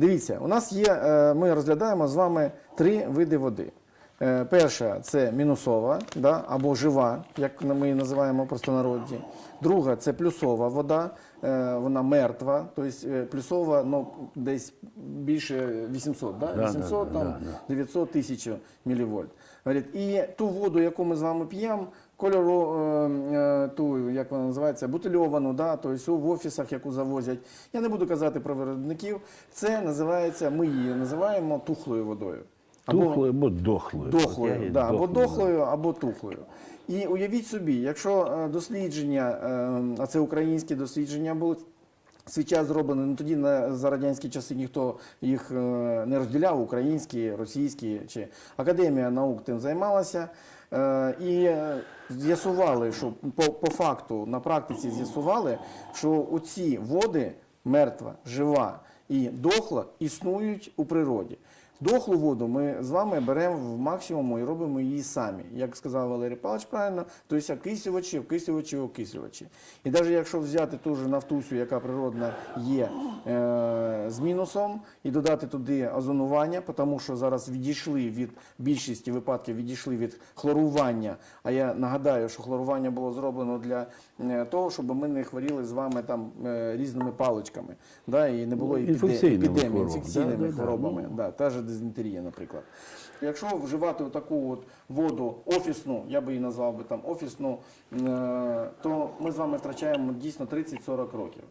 Дивіться, у нас є, е, ми розглядаємо з вами три види води. Е, Перша це мінусова да, або жива, як ми її називаємо в простонароді. Друга це плюсова вода, е, вона мертва, тобто е, плюсова ну, десь більше 800, да? Да, 800 там, да, да. 900 тисяч мілівольт. І ту воду, яку ми з вами п'ємо, кольору, ту, як вона називається, бутильовану, да, тобто в офісах, яку завозять. Я не буду казати про виробників. Це називається, ми її називаємо тухлою водою. Тухлою або дохлою. От Дохлою, я її да, або дохлою дохлою, або тухлою. І уявіть собі, якщо е, дослідження, е, а це українські дослідження були. Свій час зроблено, ну тоді на за радянські часи ніхто їх е, не розділяв, українські, російські чи Академія наук тим займалася. Е, І е, з'ясували, що по, по факту на практиці з'ясували, що оці води мертва, жива і дохла існують у природі. Дохлу воду ми з вами беремо в максимуму і робимо її самі. Як сказав Валерій Павлович правильно, тобто окислювачі, окислювачі, окислювачі. І навіть якщо взяти ту ж нафтусю, яка природна є е, з мінусом, і додати туди озонування, тому що зараз відійшли від більшості випадків відійшли від хлорування. А я нагадаю, що хлорування було зроблено для е, того, щоб ми не хворіли з вами там е, різними паличками, да, і не було Ну, епідемії, інфекційними Да, да, да. хворобами. Да, та ж дизентерія, наприклад. Якщо вживати таку от воду офісну, я би її назвав би там офісну, е, то ми з вами втрачаємо дійсно 30-40 років.